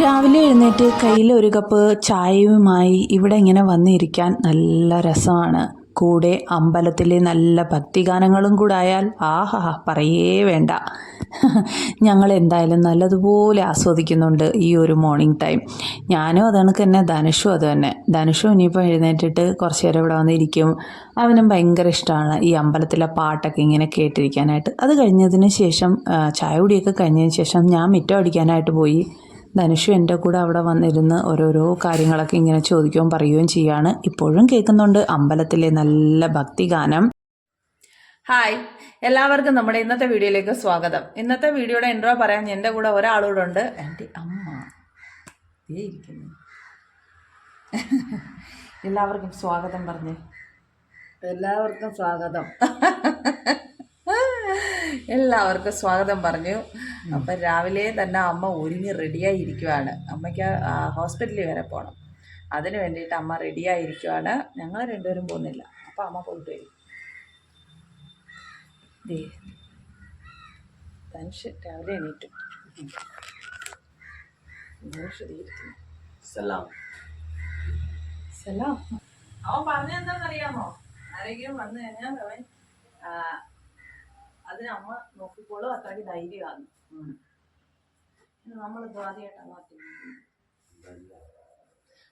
രാവിലെ എഴുന്നേറ്റ് കയ്യിൽ ഒരു കപ്പ് ചായയുമായി ഇവിടെ ഇങ്ങനെ വന്നിരിക്കാൻ നല്ല രസമാണ്. കൂടെ അമ്പലത്തിലെ നല്ല ഭക്തിഗാനങ്ങളും കൂടെ ആയാൽ ആഹാ പറയേ വേണ്ട. ഞങ്ങൾ എന്തായാലും നല്ലതുപോലെ ആസ്വദിക്കുന്നുണ്ട് ഈ ഒരു മോർണിംഗ് ടൈം ഞാനും അത് കണക്ക് തന്നെ ധനുഷും അത് തന്നെ. ധനുഷും ഇനിയിപ്പോൾ എഴുന്നേറ്റിട്ട് കുറച്ച് നേരം ഇവിടെ വന്നിരിക്കും. അവനും ഭയങ്കര ഇഷ്ടമാണ് ഈ അമ്പലത്തിലെ പാട്ടൊക്കെ ഇങ്ങനെ കേട്ടിരിക്കാനായിട്ട്. അത് കഴിഞ്ഞതിന് ശേഷം ചായ കുടിയൊക്കെ കഴിഞ്ഞതിന് ശേഷം ഞാൻ മിറ്റം അടിക്കാനായിട്ട് പോയി. ധനുഷു എന്റെ കൂടെ അവിടെ വന്നിരുന്ന് ഓരോരോ കാര്യങ്ങളൊക്കെ ഇങ്ങനെ ചോദിക്കുകയും പറയുകയും ചെയ്യാണ് ഇപ്പോഴും കേൾക്കുന്നുണ്ട്. അമ്പലത്തിലെ നല്ല ഭക്തിഗാനം ഹായ്. എല്ലാവർക്കും നമ്മുടെ ഇന്നത്തെ വീഡിയോയിലേക്ക് സ്വാഗതം. ഇന്നത്തെ വീഡിയോയുടെ ഇൻട്രോ പറയാൻ എന്റെ കൂടെ ഒരാളൂടെ ഉണ്ട്. എന്റെ അമ്മ. ദേ ഇരിക്കുന്നു. എല്ലാവർക്കും സ്വാഗതം പറഞ്ഞു. എല്ലാവർക്കും സ്വാഗതം. എല്ലാവർക്കും സ്വാഗതം പറഞ്ഞു. അപ്പം രാവിലെ തന്നെ അമ്മ ഒരുങ്ങി റെഡിയായി ഇരിക്കുവാണ്. അമ്മയ്ക്ക് ഹോസ്പിറ്റലിൽ വരെ പോകണം അതിന് വേണ്ടിയിട്ട് അമ്മ റെഡിയായി ഇരിക്കുവാണ്. ഞങ്ങൾ രണ്ടുപേരും പോകുന്നില്ല. അപ്പം അമ്മ പോയിട്ട് വരും. ദേ. ധനുഷ് രാവിലെ എണീറ്റു. സലാം. സലാം. അവൻ പറഞ്ഞെന്താണെന്നറിയാമോ ആരെങ്കിലും വന്നു കഴിഞ്ഞാൽ അവൻ ആ, അതിന് അമ്മ നോക്കിക്കോളും അത്രയ്ക്ക് ധൈര്യമാണ്. നമ്മൾ ആദ്യമായിട്ടാണ്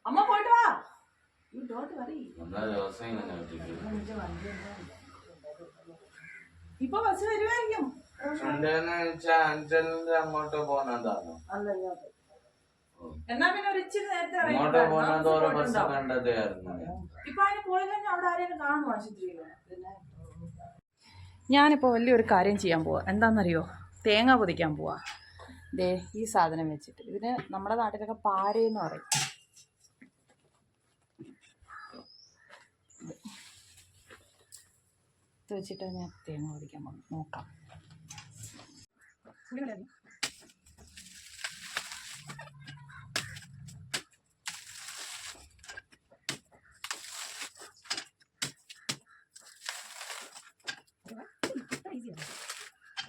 അമ്മ പോയിട്ട് വാ. ഈ ഡോട്ട് വരി. ഇപ്പൊ ബസ് വരുമായിരിക്കും അങ്ങോട്ട് പോകുന്നതാണോ അല്ല ഇങ്ങോട്ട് എന്നാ പിന്നെ ഒരു ഇച്ചിരി നേരത്തെ ഇപ്പൊ അതിന് പോയി കഴിഞ്ഞാൽ അവിടെ ആരെങ്കിലും കാണുമോ ആശുപത്രിയിൽ ഞാനിപ്പോൾ വലിയൊരു കാര്യം ചെയ്യാൻ പോവാ. എന്താണെന്നറിയോ തേങ്ങ പൊതിക്കാൻ പോവാ. ദേ ഈ സാധനം വെച്ചിട്ട്. ഇതിന് നമ്മുടെ നാട്ടിലൊക്കെ പാരയെന്ന് പറയും. ഇത് വെച്ചിട്ട് ഞാൻ തേങ്ങ പൊതിക്കാൻ പോകും നോക്കാം.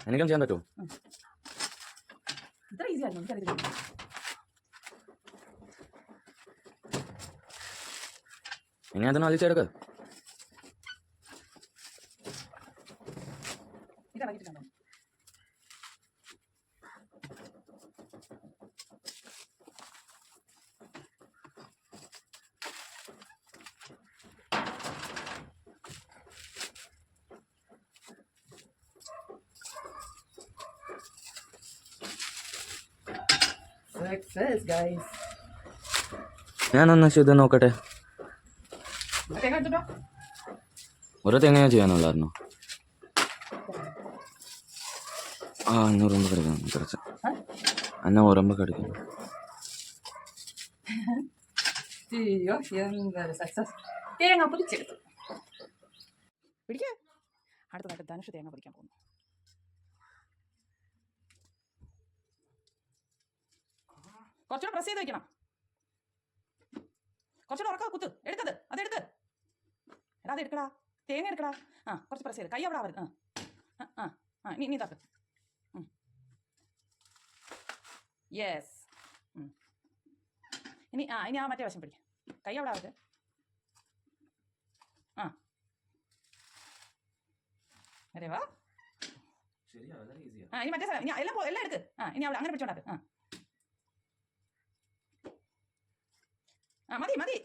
എനിക്കും ചെയ്യാൻ പറ്റുമോ? ഇത്ര ഈസി ആയിരുന്നു. എനിക്കറിയില്ല. ഇനി അതിന് വലിച്ചെടുക്ക ഇത് ഇറങ്ങിയിട്ടുണ്ടോ സക്സസ് ഗൈസ് ഞാനൊന്ന് ഇത് നോക്കട്ടെ. ഒരു തെങ്ങ ചെയ്യാനുള്ളായിരുന്നു? ആ അന്ന് ഉറുമ്പ് കടിക്കണം കുറച്ച്. അന്ന ഉറുമ്പ് കടിക്കണം. അയ്യോ എന്തൊരു സക്സസ് തേങ്ങ പൊരിച്ചെടുത്തു. പിടിക്കേ. അടുത്തതായിട്ട് ധനുഷ് തേങ്ങ പൊരിക്കാൻ പോകുന്നു. കുറച്ചുകൂടെ പ്രസ് ചെയ്ത് വെക്കണം. കുറച്ചുകൂടെ ഉറക്കാ കുത്ത്. എടുക്കത്. അത് എടാ അത് എടുക്കടാ. തേങ്ങ എടുക്കടാ. ആ കുറച്ച് പ്രസ് ചെയ്ത്. കൈ അവിടെ ആവരുത്. ആ ആ, ആ നീ നീ തക്ക് യെസ് ഇനി ആ ഇനി ആ മറ്റേ വശം പിടിക്കാം. കൈ അവിടെ ആവരുത്. ആ. അരേ വാ. ആ. ഇനി മറ്റേ സ്ഥലം. എല്ലാം എല്ലാം എടുക്ക്. ആ ഇനി അവിടെ അങ്ങനെ പിടിച്ചോണ്ടാക്ക്. ആ. ആ. മതി മതി.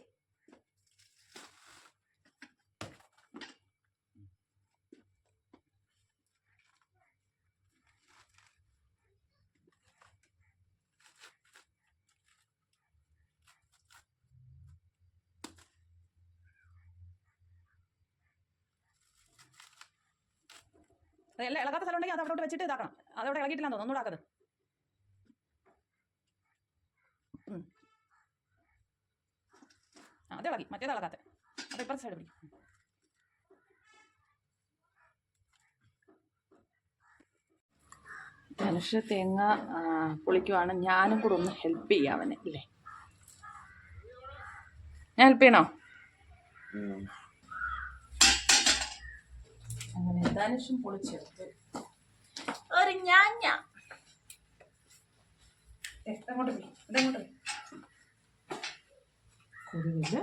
എല്ലാം ഇളകാത്ത സ്ഥലം ഉണ്ടെങ്കിൽ അത് അവിടെ വെച്ചിട്ട് ഇതാക്കണം. അതവിടെ ഇളകിയിട്ടില്ലാന്ന് തോന്നുന്നു ഒന്നുകൂടെ അത് ഇളകി മറ്റേത് ഇളകാത്ത അപ്പൊ ഇപ്പുറത്തെ സൈഡ് പിടിക്കും. മനുഷ്യ തേങ്ങ പൊളിക്കുവാണ്. ഞാനും കൂടെ ഒന്ന് ഹെൽപ്പ് ചെയ്യാം അവനെ ഇല്ലേ? ഞാൻ ഹെൽപ്പ് ചെയ്യണോ? അങ്ങനെ ധനുഷും പൊളിച്ചെടുത്ത്. ഒരു ഞാൻ അങ്ങോട്ട് പിടി. ഇതങ്ങോട്ട് കൊതുകിൽ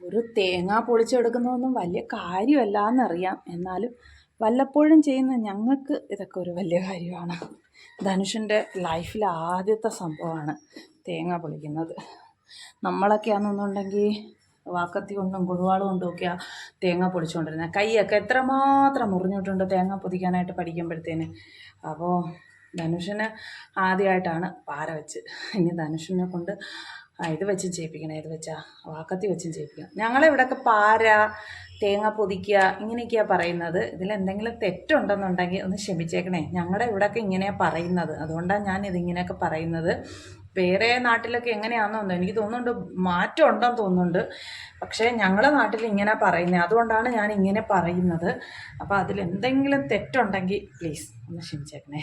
ഒരു തേങ്ങ പൊളിച്ചെടുക്കുന്നതൊന്നും വലിയ കാര്യമല്ല എന്നറിയാം എന്നാലും വല്ലപ്പോഴും ചെയ്യുന്ന ഞങ്ങൾക്ക് ഇതൊക്കെ ഒരു വലിയ കാര്യമാണ്. ധനുഷിന്റെ ലൈഫിലെ ആദ്യത്തെ സംഭവമാണ് തേങ്ങ പൊളിക്കുന്നത്. നമ്മളൊക്കെ ആണെന്നുണ്ടെങ്കിൽ വാക്കത്തി കൊണ്ടും കൊടുവാൾ കൊണ്ടും ആ തേങ്ങ പൊളിച്ചുകൊണ്ടിരുന്നത്. കൈയൊക്കെ എത്രമാത്രം മുറിഞ്ഞിട്ടുണ്ട് തേങ്ങ പൊതിക്കാനായിട്ട് പഠിക്കുമ്പോഴത്തേന്. അപ്പോൾ ധനുഷിന് ആദ്യമായിട്ടാണ് പാര വെച്ച്. ഇനി ധനുഷിനെ കൊണ്ട് ഇത് വെച്ചും ചെയ്യിപ്പിക്കണം ഇത് വെച്ചാ വാക്കത്തി വെച്ചും ചെയ്യിപ്പിക്കണം ഞങ്ങളെ ഇവിടെയൊക്കെ പാര തേങ്ങ പൊതിക്കുക ഇങ്ങനെയൊക്കെയാണ് പറയുന്നത്. ഇതിലെന്തെങ്കിലും തെറ്റുണ്ടെന്നുണ്ടെങ്കിൽ ഒന്ന് ക്ഷമിച്ചേക്കണേ. ഞങ്ങളുടെ ഇവിടെയൊക്കെ ഇങ്ങനെയാണ് പറയുന്നത്. അതുകൊണ്ടാണ് ഞാൻ ഇതിങ്ങനെയൊക്കെ പറയുന്നത്. വേറെ നാട്ടിലൊക്കെ എങ്ങനെയാണെന്ന് തോന്നുന്നു. എനിക്ക് തോന്നുന്നുണ്ട് മാറ്റം ഉണ്ടെന്ന് തോന്നുന്നുണ്ട്. പക്ഷേ ഞങ്ങളുടെ നാട്ടിൽ ഇങ്ങനെ പറയുന്നത് അതുകൊണ്ടാണ് ഞാൻ ഇങ്ങനെ പറയുന്നത്. അപ്പോൾ അതിൽ എന്തെങ്കിലും തെറ്റുണ്ടെങ്കിൽ പ്ലീസ് ഒന്ന് ക്ഷമിച്ചേക്കണേ.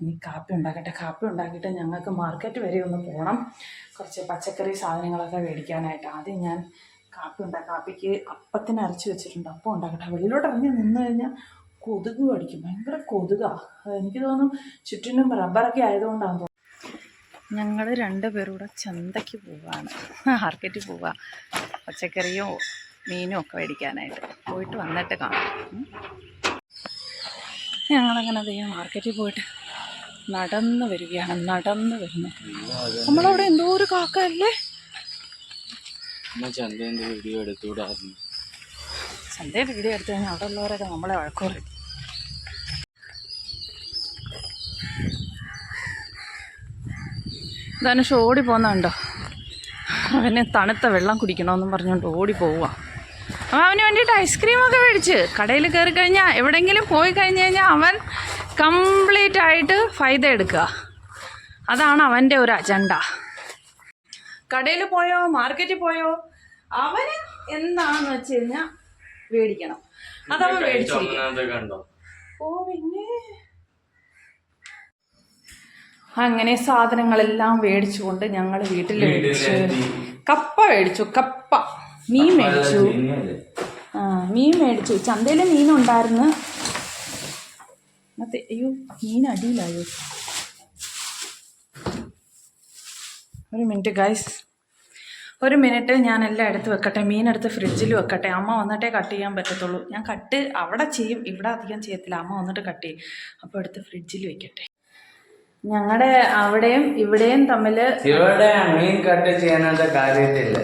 ഇനി കാപ്പി ഉണ്ടാക്കട്ടെ. കാപ്പി ഉണ്ടാക്കിയിട്ട് ഞങ്ങൾക്ക് മാർക്കറ്റ് വരെ ഒന്ന് പോകണം കുറച്ച് പച്ചക്കറി സാധനങ്ങളൊക്കെ മേടിക്കാനായിട്ട്. ആദ്യം ഞാൻ കാപ്പി ഉണ്ടാക്കാം കാപ്പിക്ക് അപ്പത്തിന് അരച്ച് വെച്ചിട്ടുണ്ട്. അപ്പം ഉണ്ടാക്കട്ടെ. വെളിയിലോട്ട് ഇറങ്ങി നിന്ന് കഴിഞ്ഞാൽ കൊതുക് കടിക്കും. ഭയങ്കര കൊതുകാണ് എനിക്ക് തോന്നുന്നു ചുറ്റിനും റബ്ബറൊക്കെ ആയതുകൊണ്ടാണ് ഞങ്ങൾ രണ്ടുപേരും കൂടെ ചന്തയ്ക്ക് പോവാണ്. മാർക്കറ്റിൽ പോവുക പച്ചക്കറിയോ മീനും ഒക്കെ മേടിക്കാനായിട്ട്. പോയിട്ട് വന്നിട്ട് കാണാം. ഞങ്ങളങ്ങനെ അതേ മാർക്കറ്റിൽ പോയിട്ട് നടന്ന് വരികയാണ്. നടന്ന് വരുന്നു. നമ്മളവിടെ എന്തോ ഒരു കാക്ക അല്ലേ അമ്മ ചന്തേന്റെ വീഡിയോ എടുത്തുകൂടായിരുന്നു. ചന്തയിൽ വീഡിയോ എടുത്തു കഴിഞ്ഞാൽ അവിടെ ഉള്ളവരൊക്കെ നമ്മളെ വഴക്കുറയും ധനുഷ് ഓടി പോകുന്നുണ്ടോ അവന് തണുത്ത വെള്ളം കുടിക്കണമെന്നും പറഞ്ഞുകൊണ്ട് ഓടി പോവുക അപ്പോൾ അവന് വേണ്ടിയിട്ട് ഐസ്ക്രീമൊക്കെ മേടിച്ച്. കടയിൽ കയറി കഴിഞ്ഞാൽ എവിടെയെങ്കിലും പോയി കഴിഞ്ഞ് കഴിഞ്ഞാൽ അവൻ കംപ്ലീറ്റ് ആയിട്ട് ഫൈദ എടുക്കുക. അതാണ് അവന്റെ ഒരു അജണ്ട കടയിൽ പോയോ? മാർക്കറ്റിൽ പോയോ? അവന് എന്താണെന്ന് വെച്ച് കഴിഞ്ഞാൽ മേടിക്കണം. അതവൻ മേടിച്ചിരിക്കും ഓ പിന്നെ? അങ്ങനെ സാധനങ്ങളെല്ലാം മേടിച്ചുകൊണ്ട് ഞങ്ങൾ വീട്ടിൽ മേടിച്ചു. കപ്പ മേടിച്ചു കപ്പ. മീൻ മേടിച്ചു. ആ മീൻ മേടിച്ചു. ചന്തയിൽ മീനുണ്ടായിരുന്നു. അതെ അയ്യോ മീൻ അടിയിലായോ? ഒരു മിനിറ്റ് ഗൈസ് ഒരു മിനിറ്റ് ഞാൻ എല്ലാം എടുത്ത് വെക്കട്ടെ. മീനെടുത്ത് ഫ്രിഡ്ജിൽ വെക്കട്ടെ. അമ്മ വന്നിട്ടേ കട്ട് ചെയ്യാൻ പറ്റത്തുള്ളൂ. ഞാൻ കട്ട് അവിടെ ചെയ്യും ഇവിടെ അധികം ചെയ്യത്തില്ല. അമ്മ വന്നിട്ട് കട്ട് ചെയ്യും. അപ്പോൾ എടുത്ത് ഫ്രിഡ്ജിൽ വെക്കട്ടെ. ഞങ്ങളുടെ അവിടെയും ഇവിടെയും തമ്മിൽ ഇവിടെ മീൻ കട്ട് ചെയ്യാനുള്ള കാര്യത്തില്ല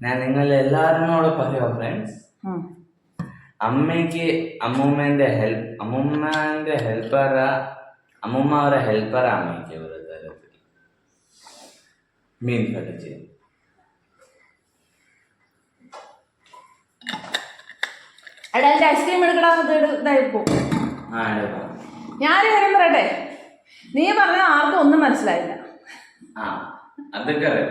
ഞാൻ നിങ്ങൾ എല്ലാവരോടും പറയാം ഫ്രണ്ട്സ് അമ്മയ്ക്ക് അമ്മൂമ്മേന്റെ ഹെൽപ്പ് അമ്മൂമ്മേന്റെ ഹെൽപ്പറ അമ്മൂമ്മ അവരെ ഹെൽപ്പറാ അമ്മയ്ക്ക് ഒരു തരത്തിൽ മീൻ കട്ട് ചെയ്യും എടാ ഐസ്ക്രീം എടുക്കടാ ഇതായിപ്പോ ഞാൻ കാര്യം പറയട്ടെ? നീ പറഞ്ഞ ആർക്കും ഒന്നും മനസ്സിലായില്ല. ആ അതൊക്കെ അറിയാം.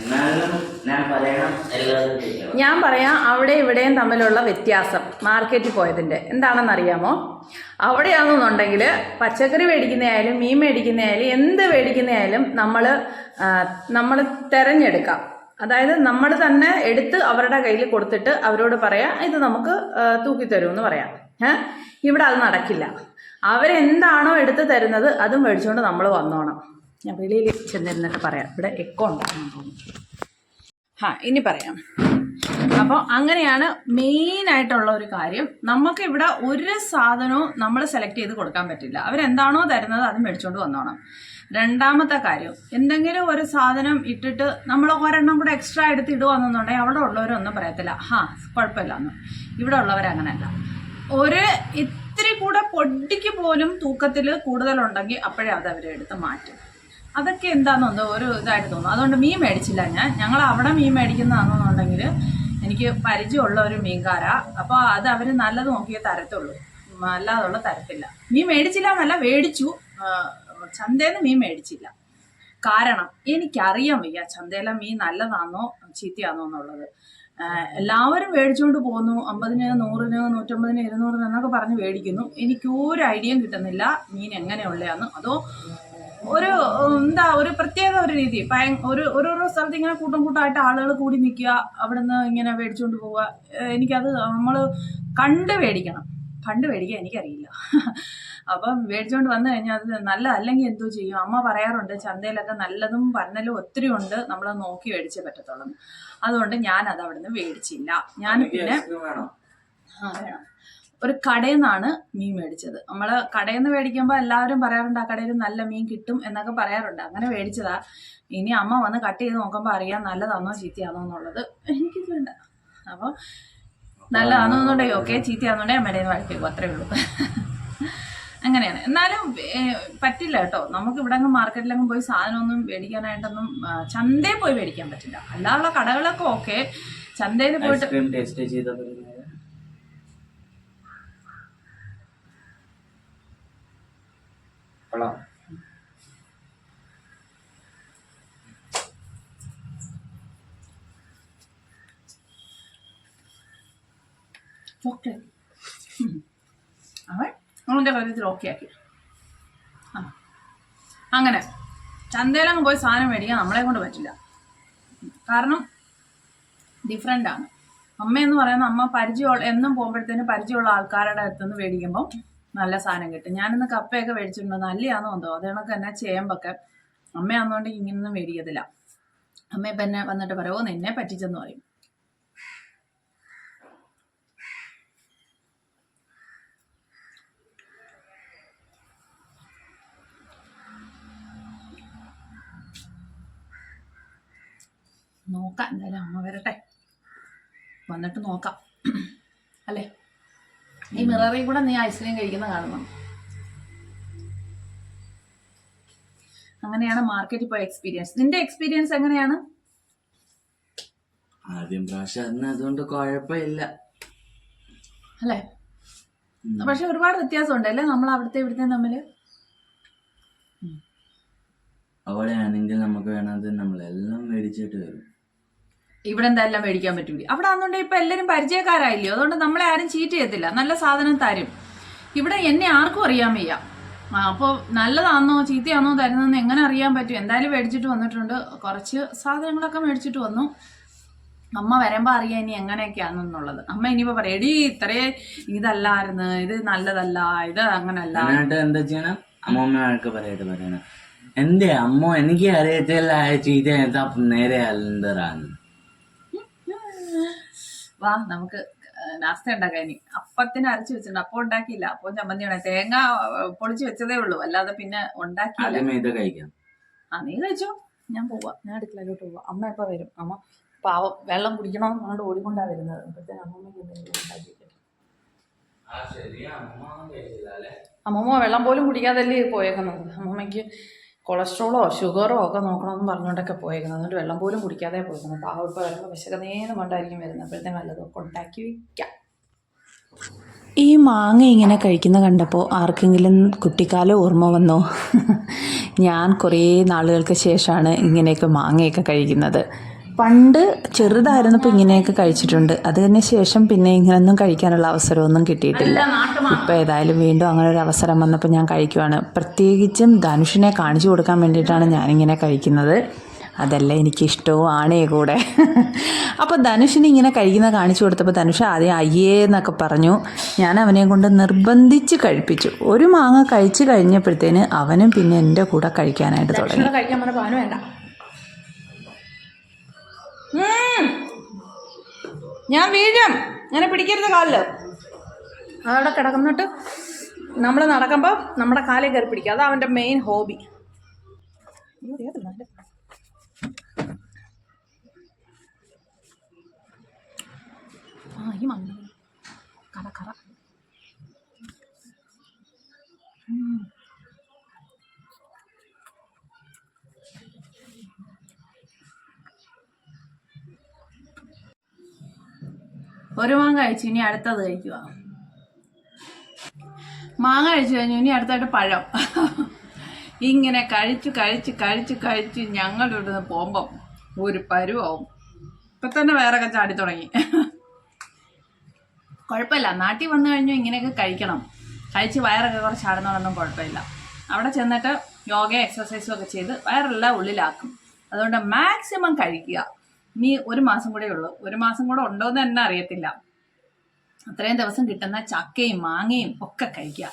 എന്നാലും ഞാൻ പറയണം എല്ലാവരും ഞാൻ പറയാം അവിടെ ഇവിടെയും തമ്മിലുള്ള വ്യത്യാസം മാർക്കറ്റിൽ പോയതിന്റെ എന്താണെന്ന് അറിയാമോ അവിടെയാണെന്നുണ്ടെങ്കിൽ പച്ചക്കറി മേടിക്കുന്നതായാലും മീൻ മേടിക്കുന്നതായാലും എന്ത് മേടിക്കുന്നതായാലും നമ്മൾ നമ്മൾ തിരഞ്ഞെടുക്കാം. അതായത് നമ്മൾ തന്നെ എടുത്ത് അവരുടെ കയ്യിൽ കൊടുത്തിട്ട് അവരോട് പറയാം ഇത് നമുക്ക് തൂക്കി തൂക്കിത്തരുമെന്ന് പറയാം. ഏഹ് ഇവിടെ അത് നടക്കില്ല. അവരെന്താണോ എടുത്ത് തരുന്നത് അതും മേടിച്ചുകൊണ്ട് നമ്മൾ വന്നോണം. ഞാൻ വെളിയിൽ ചെന്നിരുന്നിട്ട് പറയാം. ഇവിടെ എക്കോ ഉണ്ടാകുന്നു തോന്നുന്നു ഹാ ഇനി പറയാം. അപ്പോൾ അങ്ങനെയാണ് മെയിനായിട്ടുള്ള ഒരു കാര്യം. നമുക്ക് ഇവിടെ ഒരു സാധനവും നമ്മൾ സെലക്ട് ചെയ്ത് കൊടുക്കാൻ പറ്റില്ല. അവരെന്താണോ തരുന്നത് അത് മേടിച്ചുകൊണ്ട് വന്നോണം. രണ്ടാമത്തെ കാര്യം എന്തെങ്കിലും ഒരു സാധനം ഇട്ടിട്ട് നമ്മൾ ഒരെണ്ണം കൂടെ എക്സ്ട്രാ എടുത്ത് ഇടുവാണെന്നുണ്ടെങ്കിൽ അവിടെ ഉള്ളവരൊന്നും പറയത്തില്ല. ഹാ കുഴപ്പമില്ല എന്ന് ഇവിടെ ഉള്ളവരങ്ങനെയല്ല ഒരു ഇത്തിരി കൂടെ പൊടിക്ക് പോലും തൂക്കത്തിൽ കൂടുതലുണ്ടെങ്കിൽ അപ്പോഴേ അത് അവരെ എടുത്ത് മാറ്റും. അതൊക്കെ എന്താണെന്നോ ഒരു ഇതായിട്ട് തോന്നും. അതുകൊണ്ട് മീൻ മേടിച്ചില്ല ഞാൻ. ഞങ്ങൾ അവിടെ മീൻ മേടിക്കുന്നതാണെന്നുണ്ടെങ്കിൽ എനിക്ക് പരിചയമുള്ള ഒരു മീൻകാര. അപ്പോൾ അത് അവർ നല്ലത് നോക്കിയേ തരത്തുള്ളൂ. അല്ലാതുള്ള തരത്തില്ല. മീൻ മേടിച്ചില്ല എന്നല്ല മേടിച്ചു. ചന്തേന്ന് മീൻ മേടിച്ചില്ല. കാരണം എനിക്കറിയാൻ വയ്യ ചന്തയിലെ മീൻ നല്ലതാണോ ചീത്തയാണോ എന്നുള്ളത്. എല്ലാവരും മേടിച്ചുകൊണ്ട് പോകുന്നു. അമ്പതിന് നൂറിന് നൂറ്റമ്പതിന് ഇരുന്നൂറിന് എന്നൊക്കെ പറഞ്ഞ് മേടിക്കുന്നു. എനിക്ക് ഒരു ഐഡിയയും കിട്ടുന്നില്ല. മീൻ എങ്ങനെയുള്ളതാന്ന്. അതോ ഒരു എന്താ ഒരു പ്രത്യേക ഒരു രീതി. ഒരു ഓരോരോ സ്ഥലത്ത് ഇങ്ങനെ കൂട്ടം കൂട്ടമായിട്ട് ആളുകൾ കൂടി നിൽക്കുക അവിടുന്ന് ഇങ്ങനെ മേടിച്ചുകൊണ്ട് പോവുക. എനിക്കത് നമ്മൾ കണ്ട് മേടിക്കണം. ഫണ്ട് മേടിക്കാൻ എനിക്കറിയില്ല. അപ്പം മേടിച്ചുകൊണ്ട് വന്നു കഴിഞ്ഞാൽ അത് നല്ല അല്ലെങ്കിൽ എന്തോ ചെയ്യും. അമ്മ പറയാറുണ്ട് ചന്തയിലൊക്കെ നല്ലതും പറഞ്ഞാലും ഒത്തിരി ഉണ്ട്. നമ്മൾ നോക്കി മേടിച്ചേ പറ്റത്തുള്ളൂ. അതുകൊണ്ട് ഞാൻ അത് അവിടുന്ന് മേടിച്ചില്ല. ഞാൻ പിന്നെ ആ വേണം. ഒരു കടയിൽ നിന്നാണ് മീൻ മേടിച്ചത്. നമ്മൾ കടയിൽ നിന്ന് മേടിക്കുമ്പോൾ എല്ലാവരും പറയാറുണ്ട് ആ കടയിൽ നല്ല മീൻ കിട്ടും എന്നൊക്കെ പറയാറുണ്ട്. അങ്ങനെ മേടിച്ചതാ. ഇനി അമ്മ വന്ന് കട്ട് ചെയ്ത് നോക്കുമ്പോൾ അറിയാം നല്ലതാണോ ചീത്തയാണോ എന്നുള്ളത്. എനിക്കിത് വേണ്ട അപ്പോൾ നല്ലതാണോ എന്നുണ്ടെങ്കിൽ ഓക്കെ ചീത്തയാണെന്നുണ്ടെങ്കിൽ അമ്മയുടെ വഴക്ക് പോകും അത്രേ ഉള്ളൂ. അങ്ങനെയാണ്. എന്നാലും പറ്റില്ല കേട്ടോ. നമുക്ക് ഇവിടെ അങ്ങ് മാർക്കറ്റിലങ്ങ് പോയി സാധനമൊന്നും മേടിക്കാനായിട്ടൊന്നും ചന്തയിൽ പോയി മേടിക്കാൻ പറ്റില്ല. അല്ലാതെ കടകളൊക്കെ ഓക്കെ. ചന്തയിൽ പോയിട്ട് കൊള്ളാം. ചോക്ലേറ്റ് അവൻ അവന്റെ കാര്യത്തിൽ ഓക്കെ ആക്കി. ആ. അങ്ങനെ ചന്തയിലങ്ങ് പോയി സാധനം മേടിക്കാൻ നമ്മളെ കൊണ്ട് പറ്റില്ല. കാരണം ഡിഫറെന്റ് ആണ്. അമ്മയെന്ന് പറയുന്ന അമ്മ പരിചയമുള്ള എന്നും പോകുമ്പോഴത്തേനും പരിചയമുള്ള ആൾക്കാരുടെ അടുത്തുനിന്ന് മേടിക്കുമ്പോൾ നല്ല സാധനം കിട്ടും. ഞാനിന്ന് കപ്പയൊക്കെ മേടിച്ചിട്ടുണ്ട്. നല്ലയാണെന്ന് തോന്നുന്നു. അത് കണക്ക് തന്നെ ചേമ്പൊക്കെ അമ്മയാന്നുകൊണ്ട് ഇങ്ങനെയൊന്നും മേടിക്കത്തില്ല. അമ്മ ഇപ്പം എന്നെ വന്നിട്ട് പറയുമോ നിന്നെ പറ്റിച്ചെന്ന് പറയും. നോക്കാം എന്തായാലും അമ്മ വരട്ടെ. വന്നിട്ട് നോക്കാം. അല്ലേ? ഈ മിററിൽ കൂടെ നീ ഐസ്ക്രീം കഴിക്കുന്ന കാണുന്നു? അങ്ങനെയാണ് മാർക്കറ്റിൽ പോയ എക്സ്പീരിയൻസ് നിന്റെ എക്സ്പീരിയൻസ് എങ്ങനെയാണ്? ആദ്യം പ്രാവശ്യം അതുകൊണ്ട് കുഴപ്പമില്ല. അല്ലേ? പക്ഷെ ഒരുപാട് വ്യത്യാസമുണ്ട് അല്ലേ? നമ്മൾ അവിടുത്തെ ഇവിടുത്തെ തമ്മിൽ അവിടെ ആണെങ്കിൽ നമുക്ക് വേണമെങ്കിൽ നമ്മളെല്ലാം മേടിച്ചിട്ട് വരും ഇവിടെ എന്തായാലും മേടിക്കാൻ പറ്റൂല. അവിടെ ആണെന്നുണ്ടെങ്കിൽ ഇപ്പൊ എല്ലാരും പരിചയക്കാരായില്ലയോ അതുകൊണ്ട് നമ്മളെ ആരും ചീറ്റ് ചെയ്യത്തില്ല. നല്ല സാധനം തരും. ഇവിടെ എന്നെ ആർക്കും അറിയാൻ വയ്യ. അപ്പോൾ നല്ലതാണോ ചീത്തയാണോ തരുന്നതെന്ന് എങ്ങനെ അറിയാൻ പറ്റും? എന്തായാലും മേടിച്ചിട്ട് വന്നിട്ടുണ്ട്. കുറച്ച് സാധനങ്ങളൊക്കെ മേടിച്ചിട്ട് വന്നു. അമ്മ വരുമ്പോൾ അറിയാം ഇനി എങ്ങനെയൊക്കെയാണെന്നുള്ളത്. അമ്മ ഇനിയിപ്പോൾ പറയാം എടീ ഇത്രേ ഇതല്ലായിരുന്നു. ഇത് നല്ലതല്ല. ഇത് അങ്ങനല്ല. എന്താ ചെയ്യണം? അമ്മമ്മമാർക്ക് പറയട്ടെ എന്റെ അമ്മ എനിക്ക് അറിയത്തില്ല. ചീത്ത എന്താ നേരെ അല്ലറാന്ന് വാ നമുക്ക് നാസ്ത ഉണ്ടാക്കാൻ ഇനി. അപ്പത്തിന് അരച്ചു വെച്ചിട്ടുണ്ട്. അപ്പം ഉണ്ടാക്കിയില്ല. അപ്പം ചമ്മന്തിയാണ് തേങ്ങ പൊളിച്ചു വെച്ചതേ ഉള്ളൂ. അല്ലാതെ പിന്നെ ഉണ്ടാക്കിയില്ല. ആ നീ കഴിച്ചോ. ഞാൻ പോവാ. ഞാൻ അടുക്കളയിലോട്ട് പോവാ. അമ്മ എപ്പോ വരും? അമ്മ പാവം വെള്ളം കുടിക്കണം എന്നുകൊണ്ട് ഓടിക്കൊണ്ടാ വരുന്നത്. അപ്പോഴത്തേന് അമ്മമ്മയ്ക്ക് എന്തെങ്കിലും ഉണ്ടാക്കി വെക്കട്ടെ. അമ്മമ്മ വെള്ളം പോലും കുടിക്കാതല്ലേ പോയേക്കുന്നത്. അമ്മമ്മയ്ക്ക് കൊളസ്ട്രോളോ ഷുഗറോ ഒക്കെ നോക്കണമെന്ന് പറഞ്ഞുകൊണ്ടൊക്കെ പോയേക്കുന്നത് അതുകൊണ്ട് വെള്ളം പോലും കുടിക്കാതെ പോയിരുന്നു പാവം ഇപ്പോൾ വരുമ്പോൾ വിശക്കുന്നേന്ന് കൊണ്ടായിരിക്കും വരുന്നത് അപ്പോഴത്തേക്കും നല്ലത് ഉണ്ടാക്കി വയ്ക്കാം ഈ മാങ്ങ ഇങ്ങനെ കഴിക്കുന്ന കണ്ടപ്പോൾ ആർക്കെങ്കിലും കുട്ടിക്കാലം ഓർമ്മ വന്നോ? ഞാൻ കുറേ നാളുകൾക്ക് ശേഷമാണ് ഇങ്ങനെയൊക്കെ മാങ്ങയൊക്കെ കഴിക്കുന്നത്. പണ്ട് ചെറുതായിരുന്നപ്പോൾ ഇങ്ങനെയൊക്കെ കഴിച്ചിട്ടുണ്ട്. അതിന് ശേഷം പിന്നെ ഇങ്ങനൊന്നും കഴിക്കാനുള്ള അവസരമൊന്നും കിട്ടിയിട്ടില്ല. ഇപ്പോൾ ഏതായാലും വീണ്ടും അങ്ങനെ ഒരു അവസരം വന്നപ്പോൾ ഞാൻ കഴിക്കുവാണ്. പ്രത്യേകിച്ചും ധനുഷിനെ കാണിച്ചു കൊടുക്കാൻ വേണ്ടിയിട്ടാണ് ഞാനിങ്ങനെ കഴിക്കുന്നത്. അതല്ല എനിക്കിഷ്ടവും ആണേ കൂടെ. അപ്പോൾ ധനുഷിന് ഇങ്ങനെ കഴിക്കുന്ന കാണിച്ചു കൊടുത്തപ്പോൾ ധനുഷ് ആദ്യം അയ്യേ എന്നൊക്കെ പറഞ്ഞു. ഞാൻ അവനെ കൊണ്ട് നിർബന്ധിച്ച് കഴിപ്പിച്ചു. ഒരു മാങ്ങ കഴിച്ചു കഴിഞ്ഞപ്പോഴത്തേന് അവനും പിന്നെ എന്റെ കൂടെ കഴിക്കാനായിട്ട് തുടങ്ങി. കഴിക്കാൻ വേണ്ട. ഞാൻ വീഴും. അങ്ങനെ പിടിക്കരുത് കാലിൽ. അതവിടെ കിടക്കുന്നിട്ട് നമ്മൾ നടക്കുമ്പോൾ നമ്മുടെ കാലിൽ കയറി പിടിക്കുക അത് അവന്റെ മെയിൻ ഹോബി ആ ഈ മണ്ണ ഒരു മാങ്ങ കഴിച്ചു ഇനി അടുത്തത് കഴിക്കുക. മാങ്ങ കഴിച്ചു കഴിഞ്ഞു ഇനി അടുത്തായിട്ട് പഴം. ഇങ്ങനെ കഴിച്ചു കഴിച്ച് കഴിച്ച് കഴിച്ച് ഞങ്ങളുടെ ഇവിടുന്ന് പോകുമ്പം ഒരു പരുവാവും. ഇപ്പം തന്നെ വേറൊക്കെ ചാടി തുടങ്ങി. കുഴപ്പമില്ല. നാട്ടിൽ വന്നു കഴിഞ്ഞു ഇങ്ങനെയൊക്കെ കഴിക്കണം. കഴിച്ച് വയറൊക്കെ കുറച്ച് ചാടുന്നതൊന്നും കുഴപ്പമില്ല. അവിടെ ചെന്നിട്ട് യോഗ എക്സസൈസും ഒക്കെ ചെയ്ത് വയറെല്ലാം ഉള്ളിലാക്കും. അതുകൊണ്ട് മാക്സിമം കഴിക്കുക. ഇനി ഒരു മാസം കൂടെ ഉള്ളൂ. ഒരു മാസം കൂടെ ഉണ്ടോ എന്ന് തന്നെ അറിയത്തില്ല. അത്രയും ദിവസം കിട്ടുന്ന ചക്കയും മാങ്ങയും ഒക്കെ കഴിക്കുക.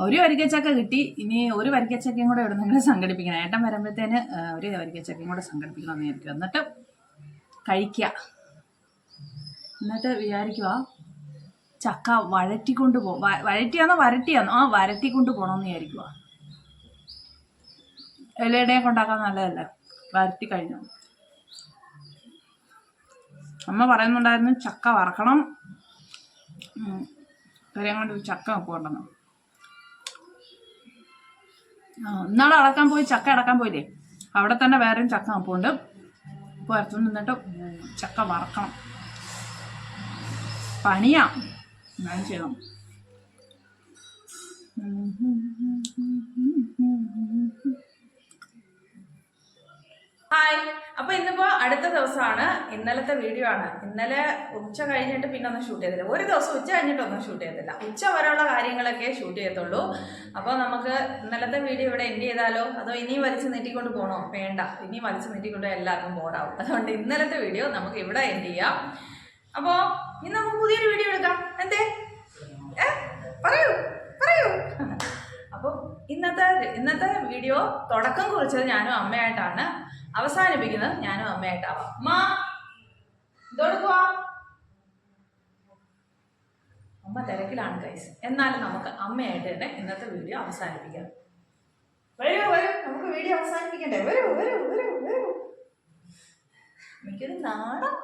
ഒരു വരിക്കച്ചക്ക കിട്ടി. ഇനി ഒരു വരിക്കച്ചക്കയും കൂടെ എവിടെന്നെങ്കിലും സംഘടിപ്പിക്കണം. ഏട്ടൻ വരുമ്പോഴത്തേന് ഒരു വരിക്കച്ചക്കയും കൂടെ സംഘടിപ്പിക്കണമെന്ന് വിചാരിക്കുക. എന്നിട്ട് കഴിക്കുക. എന്നിട്ട് വിചാരിക്കുക ചക്ക വഴറ്റിക്കൊണ്ട് പോ വഴറ്റിയാന്നോ വരട്ടിയാന്നോ ആ വരട്ടിക്കൊണ്ട് പോകണമെന്ന് വിചാരിക്കുക. ഇലയുടെയൊക്കെ ഉണ്ടാക്കാൻ നല്ലതല്ലേ? വരട്ടി കഴിഞ്ഞു? അമ്മ പറയുന്നുണ്ടായിരുന്നു ചക്ക വറക്കണം. ഇവരെയും കൊണ്ട് ചക്ക വെപ്പുണ്ടെന്ന് ആ ഇന്നാളെ അടക്കാൻ പോയി ചക്ക അടക്കാൻ പോയില്ലേ? അവിടെ തന്നെ വേറെയും ചക്ക വെപ്പുണ്ട്. പുറത്തു നിന്നിട്ട് ചക്ക വറക്കണം. പണിയാ. ഞാൻ ചെയ്യണം. ഹായ് അപ്പൊ ഇന്നിപ്പോ അടുത്ത ദിവസമാണ്. ഇന്നലത്തെ വീഡിയോ ആണ്. ഇന്നലെ ഉച്ച കഴിഞ്ഞിട്ട് പിന്നെ ഒന്നും ഷൂട്ട് ചെയ്തില്ല. ഒരു ദിവസം ഉച്ച കഴിഞ്ഞിട്ടൊന്നും ഷൂട്ട് ചെയ്തില്ല. ഉച്ച വരെയുള്ള കാര്യങ്ങളൊക്കെ ഷൂട്ട് ചെയ്യത്തുള്ളൂ. അപ്പോൾ നമുക്ക് ഇന്നലത്തെ വീഡിയോ ഇവിടെ എൻഡ് ചെയ്താലോ? അതോ ഇനിയും വലിച്ചു നീട്ടിക്കൊണ്ട് പോകണോ വേണ്ട. ഇനിയും വലിച്ചു നീട്ടിക്കൊണ്ട് എല്ലാവർക്കും ബോറാവും അതുകൊണ്ട് ഇന്നലത്തെ വീഡിയോ നമുക്ക് ഇവിടെ എൻഡ് ചെയ്യാം. അപ്പോൾ ഇന്ന് നമുക്ക് പുതിയൊരു വീഡിയോ എടുക്കാം. എന്തേ? പറയൂ. പറയൂ. അപ്പോൾ ഇന്നത്തെ ഇന്നത്തെ വീഡിയോ തുടക്കം കുറിച്ചത് ഞാനും അമ്മയായിട്ടാണ്. അവസാനിപ്പിക്കുന്നത് ഞാനും അമ്മയായിട്ടാവാം. അമ്മ ഇതെടുക്കുവാ. അമ്മ തിരക്കിലാണ് കൈസ് എന്നാലും നമുക്ക് അമ്മയായിട്ട് തന്നെ ഇന്നത്തെ വീഡിയോ അവസാനിപ്പിക്കാം. വരൂ വരൂ. നമുക്ക് വീഡിയോ അവസാനിപ്പിക്കണ്ടേ? വരൂ വരൂ വരൂ വരൂ. എനിക്കൊരു നാണം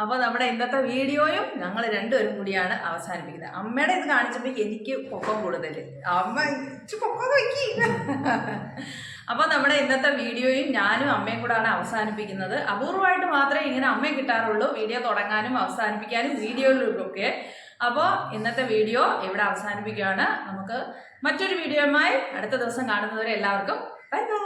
അപ്പോൾ നമ്മുടെ ഇന്നത്തെ വീഡിയോയും ഞങ്ങൾ രണ്ടുപേരും കൂടിയാണ് അവസാനിപ്പിക്കുന്നത്. അമ്മയുടെ ഇത് കാണിച്ചപ്പോൾ എനിക്ക് പൊക്കം കൂടുതൽ അമ്മ ഇച്ചിരി പൊക്കം വയ്ക്കി അപ്പോൾ നമ്മുടെ ഇന്നത്തെ വീഡിയോയും ഞാനും അമ്മയും കൂടാണ് അവസാനിപ്പിക്കുന്നത്. അപൂർവമായിട്ട് മാത്രമേ ഇങ്ങനെ അമ്മയെ കിട്ടാറുള്ളൂ. വീഡിയോ തുടങ്ങാനും അവസാനിപ്പിക്കാനും വീഡിയോയിലൊക്കെ അപ്പോൾ ഇന്നത്തെ വീഡിയോ ഇവിടെ അവസാനിപ്പിക്കുകയാണ്. നമുക്ക് മറ്റൊരു വീഡിയോയുമായി അടുത്ത ദിവസം കാണുന്നവരെ എല്ലാവർക്കും ബൈ ബൈ.